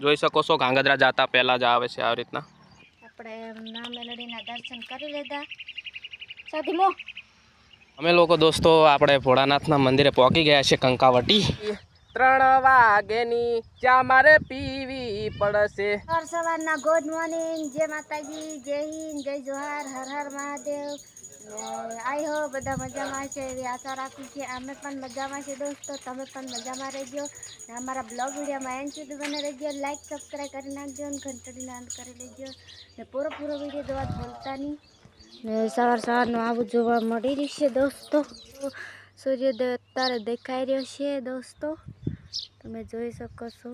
જોઈ શકો છો ગાંગધ્રા જતા પહેલાં જ આવે છે આવી રીતના. આપણે ના મેલડીના દર્શન કરી લીધા. સાધીમો અમે લોકો દોસ્તો આપણે ભોળાનાથના મંદિરે પહોંચી ગયા છે કંકાવટી. ત્રણ વાગેની ચા મારે પીવી પડશે. સવાર સવારના ગુડ મોર્નિંગ જય માતાજી જય હિન્દ જય જોહાર હર હર મહાદેવ. આઈ હો, બધા મજામાં છે, એવી આશા રાખું છે. અમે પણ મજામાં છે દોસ્તો, તમે પણ મજામાં રહેજો. ને અમારા બ્લોગ વિડીયોમાં એન સુધી બને રહેજો. લાઇક સબસ્ક્રાઈબ કરી નાખજો અને ઘંટડીને ઓન કરી લેજો. ને પૂરો પૂરો વીડિયો જોવા ભૂલતા નહીં. ને સવાર સવારનું આવું જોવા મળી રહ્યું છે દોસ્તો. સૂર્યોદય અત્યારે દેખાઈ રહ્યો છે દોસ્તો. તમે જોઈ શકો છો.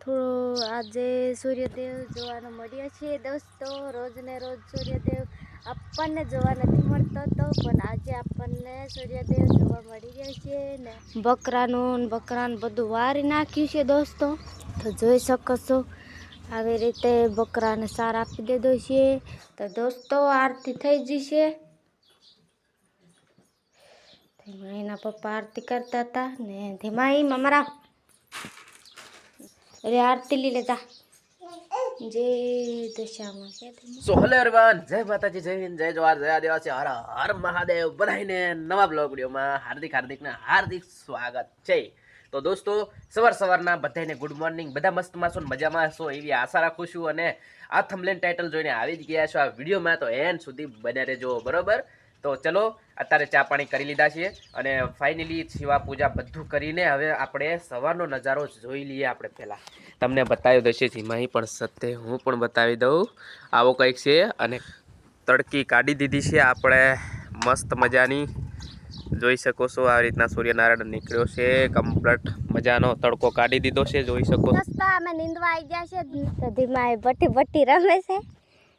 થોડો આજે સૂર્યદેવ જોવાનો મળ્યો છે દોસ્તો. રોજને રોજ સૂર્યદેવ આપણને જોવા નથી મળતો તો, પણ આજે આપણને સૂર્યદેવ જોવા મળી ગયો છે ને. બકરાનું બકરાનું બધું વારી નાખ્યું છે દોસ્તો. તો જોઈ શકો છો, આવી રીતે બકરાને સાર આપી દીધો છે. તો દોસ્તો, આરતી થઈ જશે એના પપ્પા આરતી કરતા હતા ને ધીમા મમરા. અરે, આરતી લઈ લેતા? સો હેલો એવરીવન જય માતાજી, જય હિન્દ, જય જવાહર, જય આદિવાસી. હર હર મહાદેવ બધાને નવા બ્લોગ વિડીયોમાં હાર્દિક હાર્દિકના હાર્દિક સ્વાગત છે. તો દોસ્તો, સવાર સવારના બધાને ગુડ મોર્નિંગ બધા મસ્ત માસો ને મજામાં હશો એવી આશા રાખું છું અને આ થમલેન ટાઇટલ જોઈને આવી જ ગયા છો આ વિડીયોમાં. તો એન સુધી બન્યા રહેજો, બરોબર? તો ચલો, અત્યારે ચા પાણી કરી લીધા છીએ અને ફાઇનલી શિવા પૂજા બધું કરીને હવે આપણે સવારનો નજારો જોઈ લઈએ આપણે પહેલાં. તમને બતાવી દઈશ ધીમાહી પણ સત્ય હું પણ બતાવી દઉં. આવો કંઈક છે અને તડકી કાઢી દીધી છે આપણે. મસ્ત મજાની, જોઈ શકો છો આ રીતના સૂર્યનારાયણ નીકળ્યો છે. કમ્પ્લીટ મજાનો તડકો કાઢી દીધો છે, જોઈ શકો. છો અમે નીંદવા આવી ગયા છે તો ધીમા ભટ્ટી ભટ્ટી રમે છે.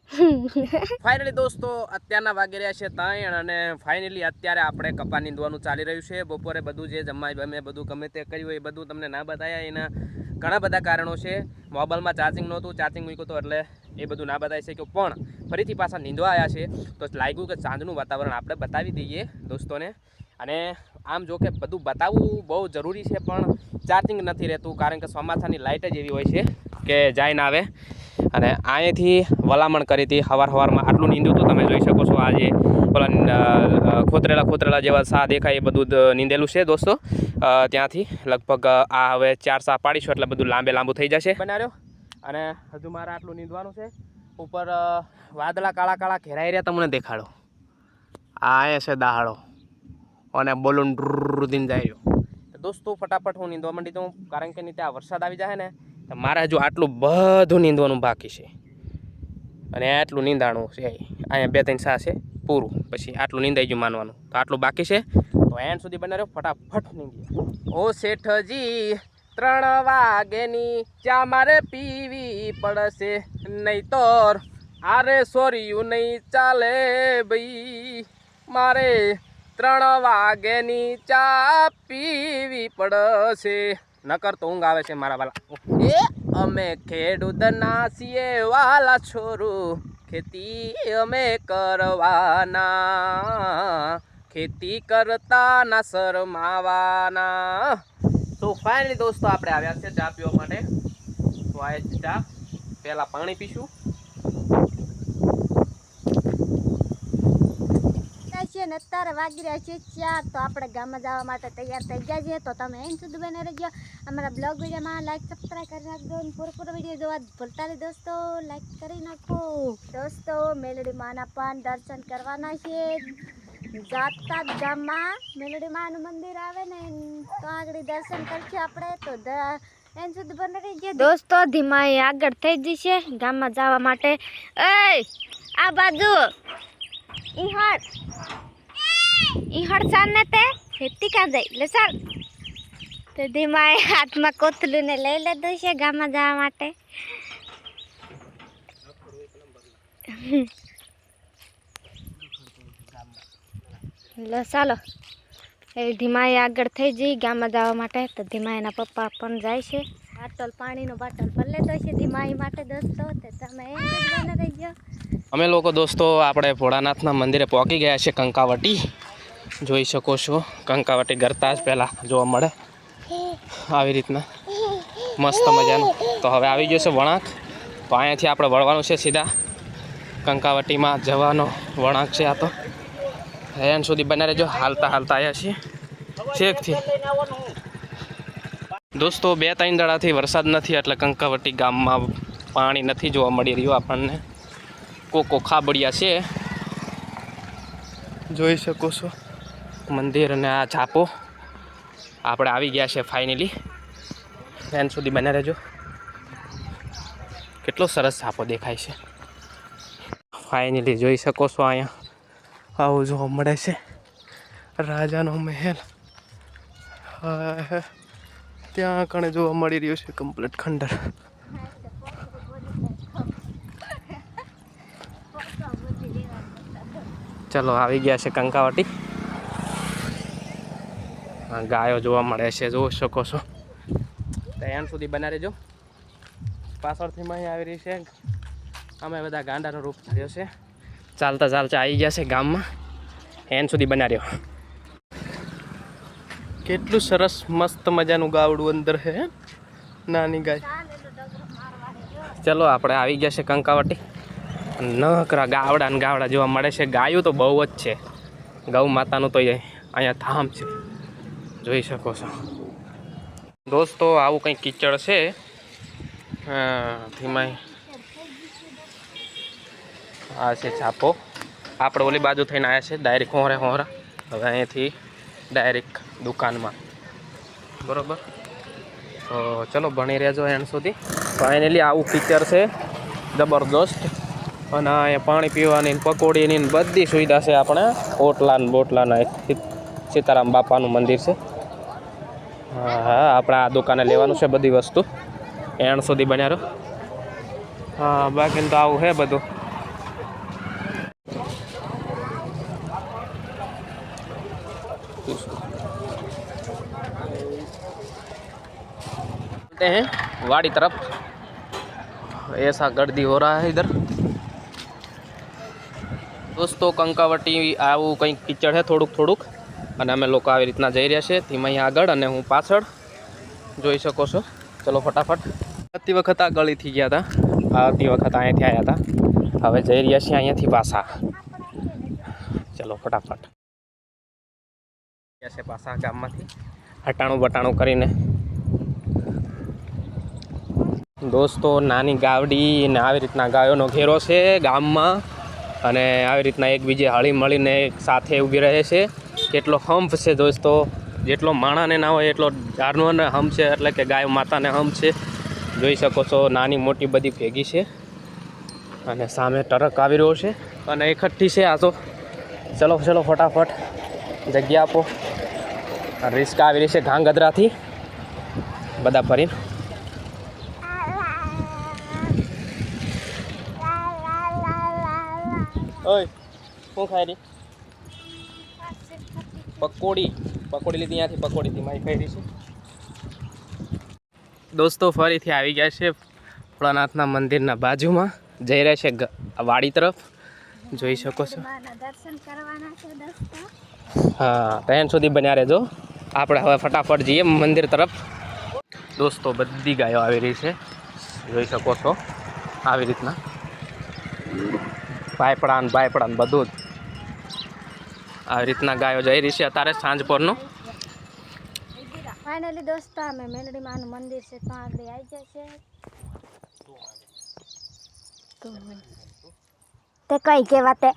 ફાઇનલી દોસ્તો, અત્યારના વાગી રહ્યા છે ત્રણ અને ફાઇનલી અત્યારે આપણે કપા નીંદવાનું ચાલી રહ્યું છે. બપોરે બધું જે જમવા મેં બધું ગમે તે કર્યું એ બધું તમને ના બતાવ્યા એના ઘણા બધા કારણો છે. મોબાઈલમાં ચાર્જિંગ નહોતું ચાર્જિંગ મૂક્યું હતું એટલે એ બધું ના બતાવી શક્યું. પણ ફરીથી પાછા નીંદવા આવ્યા છે. તો લાગ્યું કે સાંજનું વાતાવરણ આપણે બતાવી દઈએ દોસ્તોને. અને આમ જો કે બધું બતાવવું બહુ જરૂરી છે, પણ ચાર્જિંગ નથી રહેતું, કારણ કે ચોમાસાની લાઇટ જ એવી હોય છે કે જાય ના આવે. અને અહીંથી વલામણ કરી હતી. હવાર હવારમાં આટલું નીંદ્યું હતું તમે જોઈ શકો છો આજે. પેલા ખોતરેલા ખોતરેલા જેવા સા દેખાય એ બધું નીંદેલું છે દોસ્તો. ત્યાંથી લગભગ આ હવે ચાર સા પાડીશું એટલે બધું લાંબે લાંબુ થઈ જશે. બનાવ્યો અને હજુ મારે આટલું નીંદવાનું છે. ઉપર વાદળા કાળા કાળા ઘેરાઈ રહ્યા તમને દેખાડો. આ અહીંયા છે દહાડો. અને બોલું રૂદીને જાય દોસ્તો, ફટાફટ હું નીંદવા માંડી દઉં. કારણ કે નહીં ત્યાં વરસાદ આવી જાય ને મારે હજુ આટલું બધું નીંદવાનું બાકી છે. અને આટલું નીંદાણું છે અહીંયા બે ત્રણ સા છે, પૂરું. પછી આટલું નીંદાઈ ગયું માનવાનું. તો આટલું બાકી છે. તો એન્ડ સુધી બનાવ્યો ફટાફટ નીંદી ઓ શેઠજી, ત્રણ વાગેની ચા મારે પીવી પડશે. નહીં તો આરે સોર્યું નહીં ચાલે ભાઈ. મારે ત્રણ વાગેની ચા પીવી પડશે. નકર તો ઊંઘ આવે છે મારા વાલા. એ અમે ખેડૂતના છીએ વાલા છોરું. ખેતી અમે કરવાના. ખેતી કરતા ના શરમાવાના તો ફાઇનલી દોસ્તો આપણે આવ્યા છે ચા પીવા માટે. તો આ ચા. પહેલાં પાણી પીશું. છે ને અત્યારે વાગી રહ્યા છે ચાર, તો આપણે ગામમાં જવા માટે તૈયાર થઈ ગયા છીએ. તો તમે એમ સુધી બને રહેજો. અમારા બ્લોગ વિડીયોમાં લાઈક સબસ્ક્રાઈબ કરી નાખજો અને પૂરેપૂરો પૂરો વીડિયો જોવા ભૂલતા નહીં દોસ્તો. લાઈક કરી નાખો. દોસ્તો, મેલડી માના પણ દર્શન કરવાના છે. જાતા ગામમાં મેલડી માનું મંદિર આવે ને, તો આગળ દર્શન કરશું આપણે. તો એમ સુધી બને રહેજો. દોસ્તો ધીમા આગળ થઈ જશે ગામમાં જવા માટે. એ, આ બાજુ. ઈ હાડ ઈ હાડ ચાલ ને તે ખેતી કાં જાય? લે ચાલ. તો ધીમાએ હાથમાં કોથલું ને લઈ લીધું છે ગામમાં જવા માટે. લો ચાલો. એ ધીમાએ આગળ થઈ જઈ ગામમાં જવા માટે. તો ધીમા એના પપ્પા પણ જાય છે. બાટલ, પાણીનો બાટલ પણ લેતો છે ધીમાઈ માટે દોસ્તો. તમે અમે લોકો દોસ્તો, આપણે ભોળાનાથના મંદિરે પહોંચી ગયા છે કંકાવટી. જોઈ શકો છો. કંકાવટી ગરતા જ પહેલાં જોવા મળે. આવી રીતના. મસ્ત મજાનું. તો હવે આવી ગયો છે વળાંક. તો અહીંયાથી આપણે વળવાનું છે સીધા. કંકાવટીમાં જવાનો વળાંક છે આ તો. એન સુધી બના રહેજો. હાલતા હાલતા આવ્યા છીએ. છેકથી. દોસ્તો, બે ત્રણ દડાથી વરસાદ નથી, એટલે કંકાવટી ગામમાં પાણી નથી જોવા મળી રહ્યું આપણને. કોકો ખાબડિયા છે. જોઈ શકો છો. મંદિર અને આ છાપો. આપણે આવી ગયા છે ફાઇનલી એન સુધી બને રહેજો. કેટલો સરસ છાપો દેખાય છે. ફાઇનલી જોઈ શકો છો અહીંયા. આવું જોવા મળે છે. રાજાનો મહેલ. ત્યાં કણે જોવા મળી રહ્યું છે કમ્પ્લીટ ખંડર. ચલો, આવી ગયા છે કંકાવટી. ગાયો જોવા મળે છે જોઈ શકો છો. ત્યાં સુધી બના રહેજો. પાછળથી માં આવી રહી છે. અમે બધા ગાંડાનો રૂપ ધર્યો છે. ચાલતા ચાલતા આવી ગયા છે ગામમાં. એન સુધી બના રહ્યો કેટલું સરસ મસ્ત મજાનું ગાવડું અંદર છે નાની ગાય. ચલો, આપણે આવી ગયા છે કંકાવટી. નકરા ગાવડા ને ગાવડા જોવા મળે છે. ગાયું તો બહુ જ છે. ગૌ માતાનું તો અહીંયા ધામ છે. જોઈ શકો છો. દોસ્તો, આવું કંઈક કિચડ છે? ધીમાઈ. આ છે છાપો. આપણે ઓલી બાજુ થઈને આવ્યા છે, ડાયરેક્ટ હોરે હોરા. હવે અહીંયાથી ડાયરેક્ટ દુકાનમાં. બરાબર? તો ચલો, ભણી રહેજો એન્ડ સુધી. ફાઇનલી આવું ફીચર છે જબરદસ્ત અને અહીંયા પાણી પીવાની પકોડીની બધી સુવિધા છે આપણે. ઓટલા બોટલાના સીતારામ બાપાનું મંદિર છે. હા હા આપણે આ દુકાને લેવાનું છે બધી વસ્તુ એણ સુધી બન્યા રહો હા બાકી તો આવું છે બધું चलते हैं वाड़ी तरफ ऐसा गर्दी हो रहा है इधर દોસ્તો કંકાવટી આવું કંઈક કીચડ છે થોડુંક થોડુંક અને અમે લોકો આવી રીતના જઈ રહ્યા છે. ધીમા અહીંયા આગળ અને હું પાછળ જોઈ શકો છો. ચલો ફટાફટ. આવતી વખત આ ગળીથી ગયા હતા. આવતી વખત અહીંયાથી આવ્યા હતા. હવે જઈ રહ્યા છીએ અહીંયાથી પાછા. ચલો ફટાફટ. ગયા છે પાછા ગામમાંથી. હટાણું બટાણું કરીને. દોસ્તો, નાની ગાવડી ને આવી રીતના ગાયોનો ઘેરો છે ગામમાં. અને આવી રીતના એકબીજે હળી મળીને એક સાથે ઊભી રહે છે. કેટલો હંફ છે દોસ્તો? જેટલો માણાને ના હોય, એટલો જાનવરને હમ છે, એટલે કે ગાય માતાને હમ છે. જોઈ શકો છો, નાની મોટી બધી ભેગી છે. અને સામે ટરક આવી રહ્યો છે. અને એકઠી છે આ તો. ચલો ચલો, ફટાફટ જગ્યા આપો. રિસ્ક આવી રહી છે ઘાંગધરાથી. બધા ફરીને. ઓય, શું ખાય રહી પકોડી. પકોડી લીધી ત્યાંથી પકોડીથી મારી ખાઈ રહી છે દોસ્તો ફરીથી આવી ગયા છે ભોળાનાથના મંદિરના બાજુમાં. જઈ રહ્યા છે વાડી તરફ. જોઈ શકો છો. બાના દર્શન કરવાના છે દોસ્તો. હા ત્યાં સુધી બન્યા રહેજો. આપણે હવે ફટાફટ જઈએ મંદિર તરફ. દોસ્તો બધી ગાયો આવી રહી છે. જોઈ શકો છો. આવી રીતના. ભાઈપડાન ને ભાયપડા બધું જ. આવી રીતના ગાયો જઈ રહી છે અત્યારે સાંજ પરનું ફાઇનલી દોસ્તો, અમે મેલડી માનું મંદિર છે, તો આગળ આવી છે. તે કઈ કેવા તે?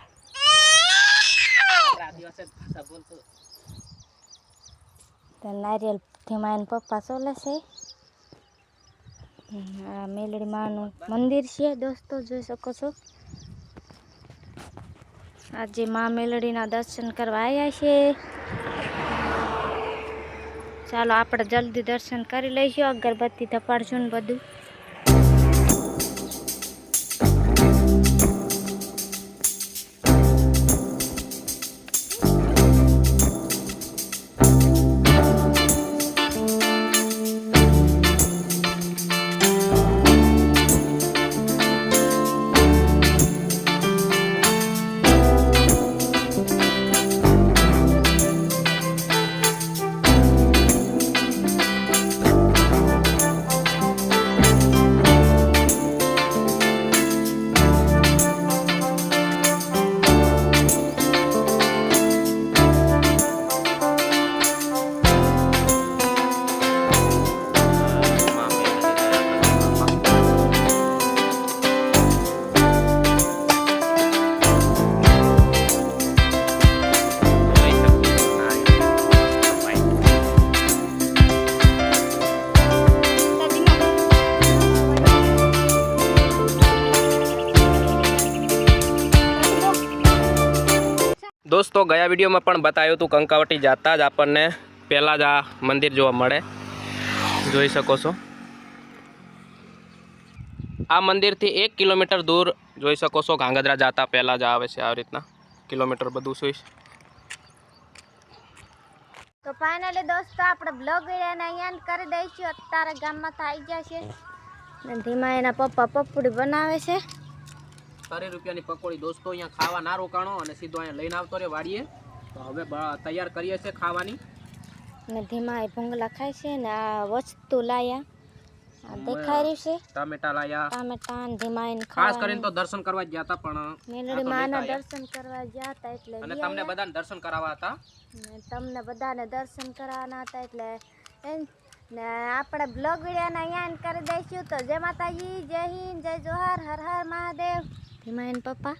નારિયેલથી પપ્પા ચોલે છે. આ મેલડી માનું મંદિર છે, દોસ્તો, જોઈ શકો છો. આજે મા મેલડીના દર્શન કરવા આવ્યા છે. ચાલો, આપણે જલ્દી દર્શન કરી લઈશું. અગરબત્તી ધપાડશું ને બધું. દોસ્તો, ગયા વિડીયોમાં પણ બતાવ્યું હતું, કંકાવટી જતા જ આપણને પહેલાં જ આ મંદિર જોવા મળે. જોઈ શકો છો. આ મંદિરથી એક કિલોમીટર દૂર જોઈ શકો છો ગાંગધ્રા જતા પહેલાં જ આવે છે, આવી રીતના કિલોમીટર બધું સુઈ તો ફાઇનલી દોસ્તો, આપણે બ્લોગ વિડીયોને અહીંયા કરી દઈશું. અત્યારે ગામમાં થઈ જશે ધીમા એના પપ્પા પપડી બનાવે છે. સારી રૂપિયાની પકોડી દોસ્તો અહીંયા ખાવા ના રોકાણો અને સીધો અહીંયા લઈને આવતો રે વાડીએ. તો હવે તૈયાર કરીએ છીએ ખાવાની. ને ધીમા એ ભૂંગળા ખાય છે ને આ વસ્તુ લાયા. દેખાઈ રહ્યું છે. ટામેટા લાયા. ટામેટા ધીમા ખાસ કરીને તો દર્શન કરવા જ ગયા હતા પણ મેલડી માના દર્શન કરવા ગયા હતા એટલે અને તમને આવ્યા. બધાને દર્શન કરાવવા હતા? તમને બધાને દર્શન કરવાના હતા એટલે ને આપણે બ્લોગ વિડીયોને અહીંયા કરી દઈશું. તો જય માતાજી જય હિન્દ જય જોહાર હર હર મહાદેવ. ધીમા એન પપ્પા